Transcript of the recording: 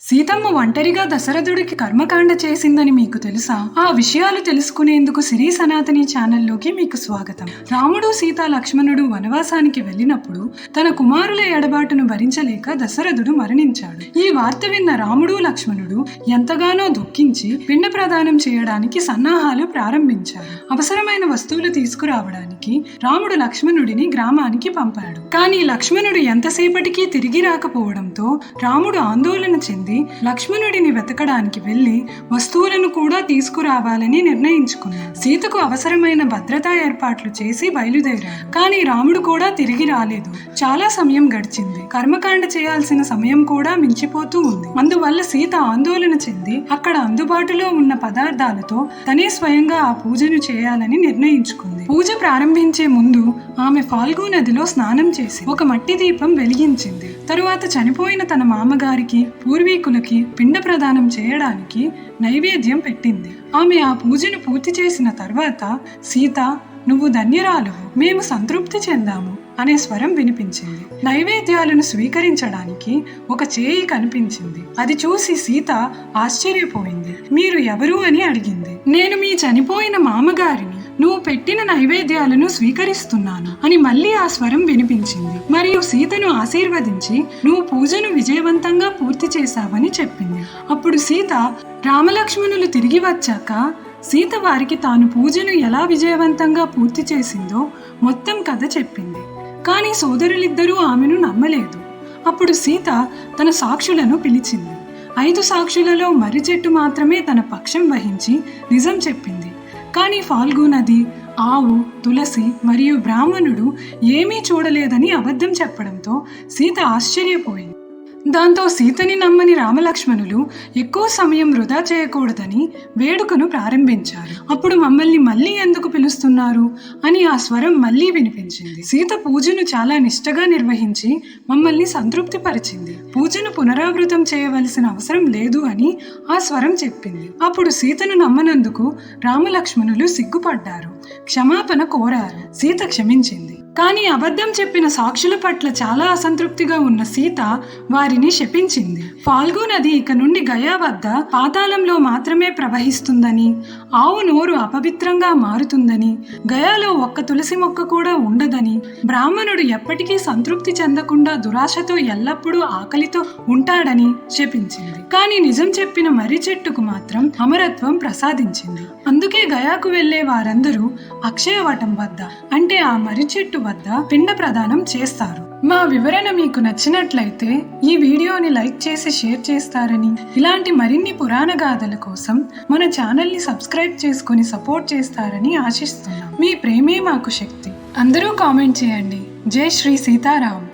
సీతమ్మ ఒంటరిగా దశరథుడికి కర్మకాండ చేసిందని మీకు తెలుసా? ఆ విషయాలు తెలుసుకునేందుకు సిరి సనాతని ఛానల్లోకి మీకు స్వాగతం. రాముడు సీత లక్ష్మణుడు వనవాసానికి వెళ్ళినప్పుడు తన కుమారుల ఎడబాటును భరించలేక దశరథుడు మరణించాడు. ఈ వార్త విన్న రాముడు లక్ష్మణుడు ఎంతగానో దుఃఖించి పిండ ప్రదానం చేయడానికి సన్నాహాలు ప్రారంభించారు. అవసరమైన వస్తువులు తీసుకురావడానికి రాముడు లక్ష్మణుడిని గ్రామానికి పంపాడు. కానీ లక్ష్మణుడు ఎంతసేపటికి తిరిగి రాకపోవడంతో రాముడు ఆందోళన చెంది లక్ష్మణుడిని వెతకడానికి వెళ్ళి వస్తువులను కూడా తీసుకురావాలని నిర్ణయించుకున్నాడు. సీతకు అవసరమైన భద్రతా ఏర్పాట్లు చేసి బయలుదేరాడు. కానీ రాముడు కూడా తిరిగి రాలేదు. చాలా సమయం గడిచింది. కర్మకాండ చేయాల్సిన సమయం కూడా మించిపోతూ ఉంది. అందువల్ల సీత ఆందోళన చెంది అక్కడ అందుబాటులో ఉన్న పదార్థాలతో తనే స్వయంగా ఆ పూజను చేయాలని నిర్ణయించుకుంది. పూజ ప్రారంభించే ముందు ఆమె ఫాల్గు నదిలో స్నానం చేసి ఒక మట్టి దీపం వెలిగించింది. తరువాత చనిపోయిన తన మామగారికి పూర్వీకులకి పిండ ప్రదానం చేయడానికి నైవేద్యం పెట్టింది. ఆమె ఆ పూజను పూర్తి చేసిన తర్వాత సీత నువ్వు ధన్యరాలు మేము సంతృప్తి చెందాము అనే స్వరం వినిపించింది. నైవేద్యాలను స్వీకరించడానికి ఒక చేయి కనిపించింది. అది చూసి సీత ఆశ్చర్యపోయింది. మీరు ఎవరు? అని అడిగింది. నేను మీ చనిపోయిన మామగారిని. నువ్వు పెట్టిన నైవేద్యాలను స్వీకరిస్తున్నాను అని మళ్ళీ ఆ స్వరం వినిపించింది. మరియు సీతను ఆశీర్వదించి నువ్వు పూజను విజయవంతంగా పూర్తి చేశావని చెప్పింది. అప్పుడు సీత రామలక్ష్మణులు తిరిగి వచ్చాక సీత వారికి తాను పూజను ఎలా విజయవంతంగా పూర్తి చేసిందో మొత్తం కథ చెప్పింది. కానీ సోదరులిద్దరూ ఆమెను నమ్మలేదు. అప్పుడు సీత తన సాక్షులను పిలిచింది. ఐదు సాక్షులలో మర్రి చెట్టు మాత్రమే తన పక్షం వహించి నిజం చెప్పింది. కానీ ఫాల్గు నది ఆవు తులసి మరియు బ్రాహ్మణుడు ఏమీ చూడలేదని అబద్ధం చెప్పడంతో సీత ఆశ్చర్యపోయింది. దాంతో సీతని నమ్మని రామలక్ష్మణులు ఎక్కువ సమయం వృధా చేయకూడదని వేడుకను ప్రారంభించారు. అప్పుడు మమ్మల్ని మళ్ళీ ఎందుకు పిలుస్తున్నారు? అని ఆ స్వరం మళ్ళీ వినిపించింది. సీత పూజను చాలా నిష్టగా నిర్వహించి మమ్మల్ని సంతృప్తిపరిచింది. పూజను పునరావృతం చేయవలసిన అవసరం లేదు అని ఆ స్వరం చెప్పింది. అప్పుడు సీతను నమ్మనందుకు రామలక్ష్మణులు సిగ్గుపడ్డారు. క్షమాపణ కోరారు. సీత క్షమించింది. కానీ అబద్ధం చెప్పిన సాక్షుల పట్ల చాలా అసంతృప్తిగా ఉన్న సీత వారిని శపించింది. ఫాల్గు నది ఇక నుండి గయా వద్ద పాతాళంలో మాత్రమే ప్రవహిస్తుందని ఆవు నోరు అపవిత్రంగా మారుతుందని గయాలో ఒక్క తులసి మొక్క కూడా ఉండదని బ్రాహ్మణుడు ఎప్పటికీ సంతృప్తి చెందకుండా దురాశతో ఎల్లప్పుడూ ఆకలితో ఉంటాడని శపించింది. కానీ నిజం చెప్పిన మర్రి చెట్టుకు మాత్రం అమరత్వం ప్రసాదించింది. అందుకే గయాకు వెళ్ళే వారందరూ అక్షయవటం వద్ద అంటే ఆ మర్రి చెట్టు వద్ద పిండ ప్రదానం చేస్తారు. మా వివరణ మీకు నచ్చినట్లయితే ఈ వీడియోని లైక్ చేసి షేర్ చేస్తారని ఇలాంటి మరిన్ని పురాణ గాథల కోసం మన ఛానల్ని సబ్స్క్రైబ్ చేసుకొని సపోర్ట్ చేస్తారని ఆశిస్తున్నాం. మీ ప్రేమే మాకు శక్తి. అందరూ కామెంట్ చేయండి. జై శ్రీ సీతారాం.